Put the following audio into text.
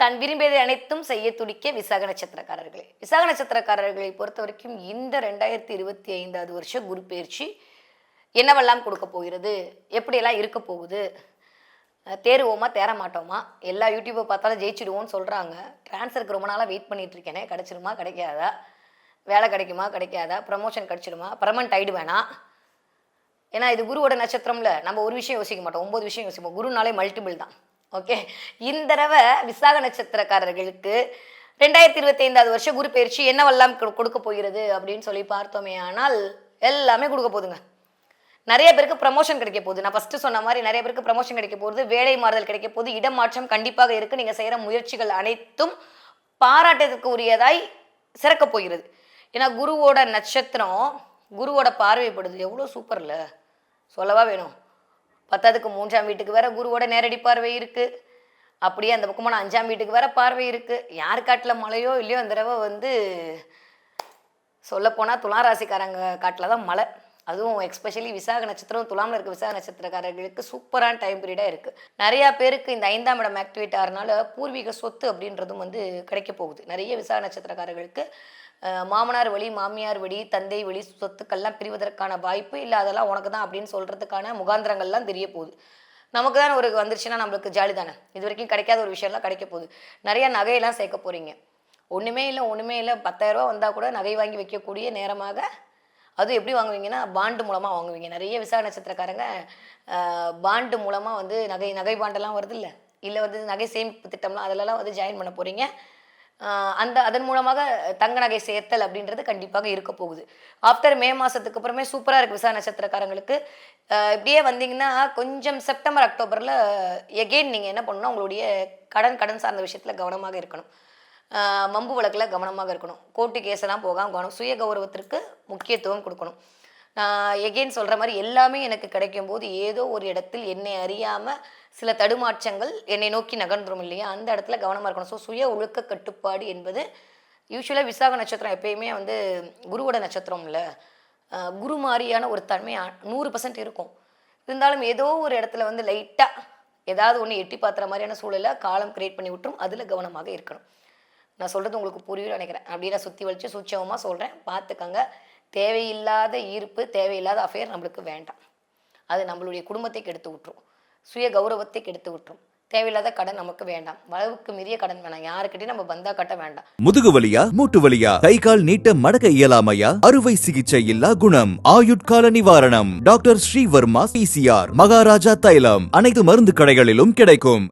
தான் விரும்பியதை அனைத்தும் செய்ய துடிக்க விசாக நட்சத்திரக்காரர்களே. விசாக நட்சத்திரக்காரர்களை பொறுத்த வரைக்கும் இந்த ரெண்டாயிரத்தி இருபத்தி ஐந்தாவது வருஷம் குரு பயிற்சி என்னவெல்லாம் கொடுக்க போகிறது? எப்படியெல்லாம் இருக்க போகுது? தேருவோமா தேர மாட்டோமா எல்லா யூடியூப்பை பார்த்தாலும் ஜெயிச்சிடுவோம்னு சொல்கிறாங்க ட்ரான்ஸ்ஃபருக்கு ரொம்ப நாளாக வெயிட் பண்ணிட்டு இருக்கேனே. கிடச்சிருமா? கிடைக்காதா? வேலை கிடைக்குமா? கிடைக்காதா? ப்ரமோஷன் கிடைச்சிடுமா பர்மனெண்ட் வேணாம் ஏன்னா இது குருவோட நட்சத்திரம்ல நம்ம ஒரு விஷயம் யோசிக்க மாட்டோம். ஒம்பது விஷயம் யோசிப்போம். குருனாலே மல்டிபிள் தான். ஓகே இந்த தடவை விசாக நட்சத்திரக்காரர்களுக்கு ரெண்டாயிரத்தி இருபத்தி ஐந்தாவது வருஷம் குரு பயிற்சி என்னவெல்லாம் கொடுக்க போகிறது அப்படின்னு சொல்லி பார்த்தோமே ஆனால் எல்லாமே கொடுக்க போதுங்க. நிறைய பேருக்கு ப்ரமோஷன் கிடைக்க போகுது. நான் ஃபஸ்ட்டு சொன்ன மாதிரி நிறைய பேருக்கு ப்ரமோஷன் கிடைக்க போகுது. வேலை மாறுதல் கிடைக்க போகுது. இடம் மாற்றம் கண்டிப்பாக இருக்குது நீங்கள் செய்கிற முயற்சிகள் அனைத்தும் பாராட்டத்துக்கு உரியதாய் சிறக்க போகிறது. ஏன்னா குருவோட நட்சத்திரம் குருவோட பார்வைப்படுது. எவ்வளோ சூப்பரில் சொல்லவா வேணும்? பத்தாவதுக்கு மூன்றாம் வீட்டுக்கு வேற குருவோட நேரடி பார்வை இருக்கு. அப்படியே அந்த பக்கமான அஞ்சாம் வீட்டுக்கு வேற பார்வை இருக்கு. யார் காட்டில் மழையோ இல்லையோ அந்த தடவை வந்து சொல்லப்போனால் துளாராசிக்காரங்க காட்டில் தான் மழை. அதுவும் எக்ஸ்பெஷலி விசாக நட்சத்திரம் துலாமில் இருக்க விசாக நட்சத்திரக்காரர்களுக்கு சூப்பரான டைம் பீரியடாக இருக்குது நிறையா பேருக்கு இந்த ஐந்தாம் இடம் ஆக்டிவேட் ஆகிறனால பூர்வீக சொத்து அப்படின்றதும் வந்து கிடைக்க போகுது. நிறைய விசாக நட்சத்திரக்காரர்களுக்கு மாமனார் வழி மாமியார் வழி தந்தை வழி சொத்துக்கள்லாம் பிரிவதற்கான வாய்ப்பு இல்லை அதெல்லாம் உனக்கு தான் அப்படின்னு சொல்கிறதுக்கான முகாந்திரங்கள்லாம் தெரிய போகுது. நமக்கு தான் ஒரு வந்துருச்சுன்னா நம்மளுக்கு ஜாலி தானே? இது வரைக்கும் கிடைக்காத ஒரு விஷயம்லாம் கிடைக்க போகுது. நிறைய நகையெல்லாம் சேர்க்க போகிறீங்க ஒன்றுமே இல்லை ஒன்றுமே இல்லை. பத்தாயிரரூபா வந்தால் கூட நகை வாங்கி வைக்கக்கூடிய நேரமாக அது எப்படி வாங்குவீங்கன்னா பாண்டு மூலமாக வாங்குவீங்க. நிறைய விசா நட்சத்திரக்காரங்க பாண்டு மூலமாக வந்து நகை நகை பாண்டெல்லாம் வருது இல்லை இல்லை வந்து நகை சேமிப்பு திட்டம்லாம் அதிலலாம் வந்து ஜாயின் பண்ண போகிறீங்க அந்த அதன் மூலமாக தங்க நகை சேர்த்தல் அப்படின்றது கண்டிப்பாக இருக்க போகுது. ஆஃப்டர் மே மாதத்துக்கு அப்புறமே சூப்பராக இருக்குது விசா நட்சத்திரக்காரங்களுக்கு. இப்படியே வந்தீங்கன்னா கொஞ்சம் செப்டம்பர் அக்டோபரில் எகெயின் நீங்கள் என்ன பண்ணணும்னா உங்களுடைய கடன் கடன் சார்ந்த விஷயத்தில் கவனமாக இருக்கணும். மம்பு வழக்கில் கவனமாக இருக்கணும். கோர்ட்டு கேஸெல்லாம் போகாமல் கவனம் சுய கௌரவத்திற்கு முக்கியத்துவம் கொடுக்கணும். நான் எகெயின் சொல்கிற மாதிரி எல்லாமே எனக்கு கிடைக்கும் போது ஏதோ ஒரு இடத்தில் என்னை அறியாமல் சில தடுமாற்றங்கள் என்னை நோக்கி நகர்ந்துடும் இல்லையா? அந்த இடத்துல கவனமாக இருக்கணும். ஸோ சுய ஒழுக்க கட்டுப்பாடு என்பது யூஸ்வலாக விசாக நட்சத்திரம் எப்பயுமே வந்து குருவோட நட்சத்திரம் இல்லை. குரு மாதிரியான ஒரு தன்மை நூறு பர்சன்ட் இருக்கும். இருந்தாலும் ஏதோ ஒரு இடத்துல வந்து லைட்டாக ஏதாவது ஒன்று எட்டி பார்த்துற மாதிரியான சூழலை காலம் கிரியேட் பண்ணி விட்டுரும். அதில் கவனமாக இருக்கணும். நான் சொல்கிறது உங்களுக்கு புரியும் நினைக்கிறேன். அப்படியே நான் சுற்றி வலிச்சு சூட்சமாக சொல்கிறேன் பார்த்துக்கங்க. தேவையில்லாத ஈர்ப்பு தேவையில்லாத அஃபேர் நம்மளுக்கு வேண்டாம். அது நம்மளுடைய குடும்பத்தை கெடுத்து விட்டுரும். சுய கௌரவத்தை கெடுத்து விட்டுரும். தேவையில்லாத கடன் நமக்கு வேண்டாம். அளவுக்கு மீறிய கடன் வேணாம். யாருக்கிட்டையும் நம்ம பந்தா கட்ட வேண்டாம். முதுகு வலியா மூட்டு வலியா கை கால் நீட்ட மடக்க இயலாமையா? அறுவை சிகிச்சை இல்லா குணம். ஆயுட்கால நிவாரணம். டாக்டர் ஸ்ரீவர்மா பிசிஆர் மகாராஜா தைலம். அனைத்து மருந்து கடைகளிலும் கிடைக்கும்.